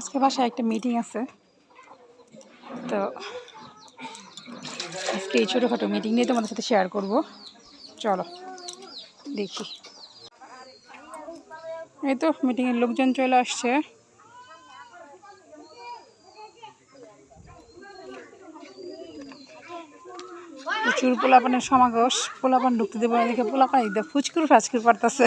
আজকে বাসায় একটা মিটিং আছে। তো আজকে এই ছোটোখাটো মিটিং নিয়ে তোমাদের সাথে শেয়ার করব। চলো, দেখি। এই তো মিটিংয়ের লোকজন চলে আসছে। প্রচুর পোলাপানের সমাগস পোলাপান ঢুকতে দেবো দেখে পোলাপান ফুচকুর ফাচকুর পারতেছে।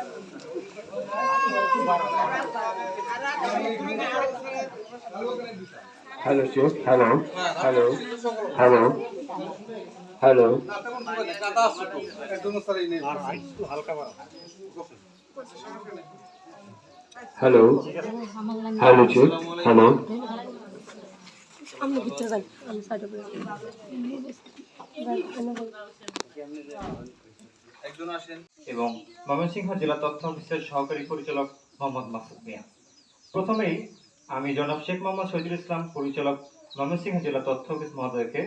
hello hello check hello hello hello hello hello hello check hello এবং ময়মনসিংহ জেলা তথ্য অফিসের সহকারী পরিচালক মোহাম্মদ মাসুদ মিয়া। প্রথমেই আমি জনাব শেখ মোহাম্মদ শহীদুল ইসলাম পরিচালক ময়মনসিংহ জেলা তথ্য অফিস মহোদয়কে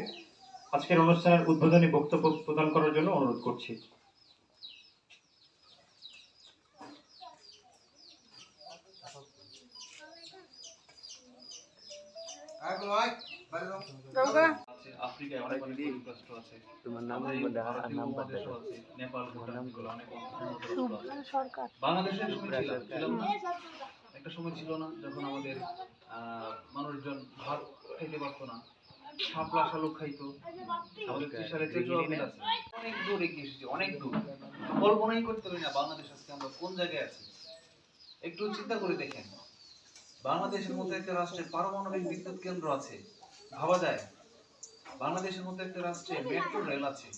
আজকের অনুষ্ঠানের উদ্বোধনী বক্তব্য প্রদান করার জন্য অনুরোধ করছি। আছে আফ্রিকায় অনেক অনেক আছে। নেপাল ভুটান অনেক? একটা সময় ছিল না যখন আমাদের মানুষজন ভাত খেতে পারতো না। শাপলা শালুক খাইতো। আমাদের ত্রিশালে তেজু আছে। অনেক দূর এগিয়ে এসেছি অনেক দূর। কল্পনাই করতে পারি না বাংলাদেশ আজকে আমরা কোন জায়গায় আছি। একটু চিন্তা করে দেখেন। বাংলাদেশের মতো একটা রাষ্ট্রে পারমাণবিক বিদ্যুৎ কেন্দ্র আছে। ভাবা যায়। বাংলাদেশের মতো একটা রাষ্ট্রে মেট্রো রেল আছে।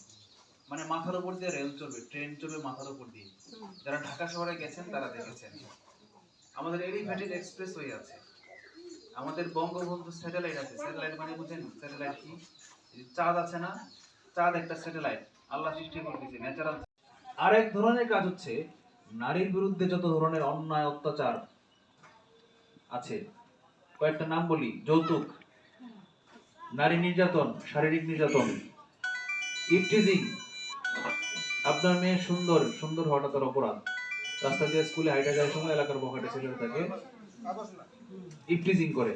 মানে মাথার উপর দিয়ে রেল চলবে ট্রেন চলবে মাথার উপর দিয়ে। যারা ঢাকা শহরে গেছেন তারা দেখেছেন। আমাদের এলিভেটেড এক্সপ্রেস ওয়ে আছে। আমাদের বঙ্গবন্ধু স্যাটেলাইট আছে। স্যাটেলাইট মানে বুঝেন? স্যাটেলাইট কি? চাঁদ আছে না? চাঁদ একটা স্যাটেলাইট আল্লাহ সৃষ্টি করে দিয়েছে ন্যাচারাল আরেক ধরনের কাজ হচ্ছে নারীর বিরুদ্ধে যত ধরনের অন্যায় অত্যাচার আছে কয়েকটা নাম বলি যৌতুক। নারী নির্যাতন, শারীরিক নির্যাতন ইফটিজিং আপনার মেয়ে সুন্দর সুন্দর হওয়াটা তার অপরাধ। রাস্তা দিয়ে স্কুলে হাইটা যাওয়ার সময় এলাকার বখাটে ছেলেরা তাকে ইফটিজিং করে।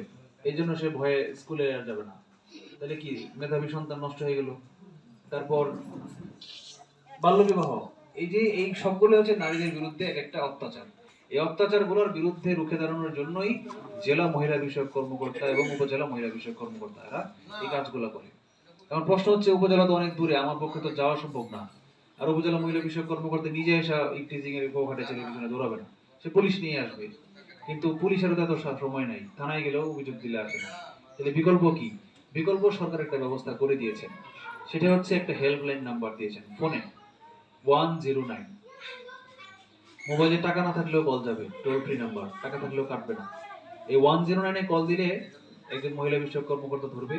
এই জন্য সে ভয়ে স্কুলে যাবে না। তাহলে কি, মেধাবী সন্তান নষ্ট হয়ে গেল? তারপর বাল্যবিবাহ। এই যে এই সবগুলো হচ্ছে নারীদের বিরুদ্ধে এক একটা অত্যাচার। এই অত্যাচারগুলোর বিরুদ্ধে রুখে দাঁড়ানোর জন্যই জেলা মহিলা বিষয়ক কর্মকর্তা এবং উপজেলা মহিলা বিষয়ক কর্মকর্তা এরা এই কাজগুলো করে। এখন প্রশ্ন হচ্ছে, উপজেলা তো অনেক দূরে, আমার পক্ষে তো যাওয়া সম্ভব না। আর উপজেলা মহিলা বিষয়ক কর্মকর্তা নিজে এসে ইফটিজিং এর উপঘাটে ছেলের পিছনে দৌড়াবে না। সে পুলিশ নিয়ে আসবে। কিন্তু পুলিশের তো সময় নাই। থানায় গেলেও অভিযোগ দিলে আসে না। তাহলে বিকল্প কি? বিকল্প সরকার একটা ব্যবস্থা করে দিয়েছেন সেটা হচ্ছে একটা হেল্পলাইন নাম্বার দিয়েছেন ফোনে ওয়ান জিরো নাইন মোবাইলে টাকা না থাকলেও কল যাবে টোল ফ্রি নাম্বার টাকা থাকলেও কাটবে না। এই ওয়ান জিরো নাইনে কল দিলে একজন মহিলা বিষয়ক কর্মকর্তা ধরবে।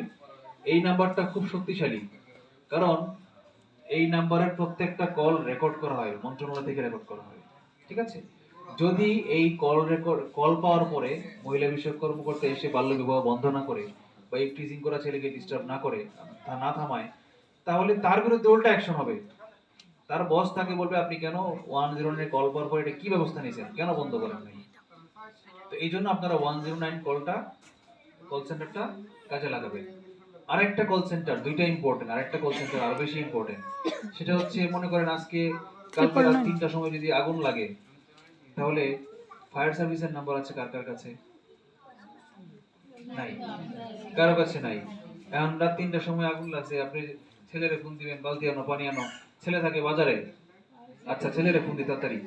এই নাম্বারটা খুব শক্তিশালী, কারণ এই নাম্বারের প্রত্যেকটা কল রেকর্ড করা হয়, মন্ত্রণালয় থেকে রেকর্ড করা হয়, ঠিক আছে? যদি এই কল রেকর্ড কল পাওয়ার পরে মহিলা বিষয়ক কর্মকর্তা এসে বাল্য বিবাহ বন্ধ না করে বা এই টিজিং করা ছেলেকে ডিস্টার্ব না করে, তা না থামায়, তাহলে তার বিরুদ্ধে উল্টা অ্যাকশন হবে। তার বস তাকে বলবে আপনি কেন ওয়ান জিরো নাইন কল পাওয়ার পরে এটা কি ব্যবস্থা নিয়েছেন? কেন বন্ধ করেন নাই? তো এই জন্য আপনারা ওয়ান জিরো নাইন কলটা কল সেন্টারটা কাজে লাগাবেন আরেকটা কল সেন্টার দুইটা ইম্পর্টেন্ট আরেকটা কল সেন্টার আরও বেশি ইম্পর্টেন্ট সেটা হচ্ছে মনে করেন আজকে কালকে রাত তিনটার সময় যদি আগুন লাগে তাহলে ফায়ার সার্ভিসের নাম্বার আছে কার কার কাছে? নাই। কারও কাছে নাই। এখন রাত তিনটার সময় আগুন লাগছে আপনি ছেলেরে ফোন দিবেন বালতি আনো পানি আনো। ছেলে থাকে বাজারে। আচ্ছা ছেলেরে ফোন দি তাড়াতাড়ি।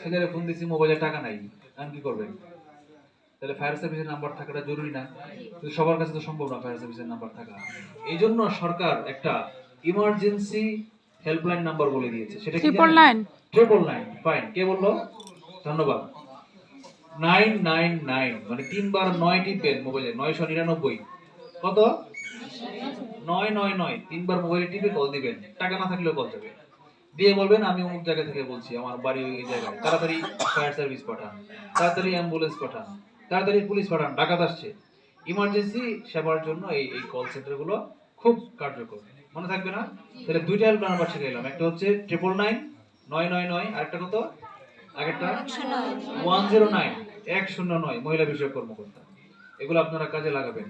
ছেলেরে ফোন দিছি মোবাইলে টাকা নাই। এখন কি করবেন? তাহলে ফায়ার সার্ভিসের নাম্বার থাকাটা জরুরি না? সবার কাছে তো সম্ভব না ফায়ার সার্ভিসের নাম্বার থাকা। এই জন্য সরকার একটা ইমার্জেন্সি হেল্পলাইন নাম্বার বলে দিয়েছে। সেটা কি triple nine triple nine fine কে বলল? ধন্যবাদ। নাইন নাইন নাইন মানে তিনবার নয় টিপবেন মোবাইলে নয়শো নিরানব্বই। কত? নয় নয় নয় তিনবার মোবাইলে টিপে কল দিবেন। টাকা না থাকলেও কল যাবে দিয়ে বলবেন আমি অমুক জায়গা থেকে বলছি আমার বাড়ি ওই জায়গায়। তাড়াতাড়ি ফায়ার সার্ভিস পাঠান তাড়াতাড়ি অ্যাম্বুলেন্স পাঠান তাড়াতাড়ি পুলিশ পাঠান ডাকাত আসছে। ইমার্জেন্সি সেবার জন্য এই এই কল সেন্টারগুলো খুব কার্যকর। মনে থাকবে না? তাহলে দুইটা হেল্প নাম্বার শিখে এলাম একটা হচ্ছে ট্রিপল নাইন নয় নয় নয় আরেকটা কত? আগেরটা? ওয়ান জিরো নাইন এক শূন্য নয় মহিলা বিষয়ক কর্মকর্তা। এগুলো আপনারা কাজে লাগাবেন।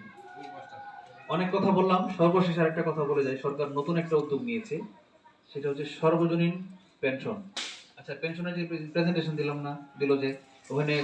অনেক কথা বললাম, সর্বশেষ আরেকটা কথা বলে যাই। সরকার নতুন একটা উদ্যোগ নিয়েছে, সেটা হচ্ছে সর্বজনীন পেনশন। আচ্ছা পেনশনের যে প্রেজেন্টেশন দিলাম না, দিল যে, ওখানে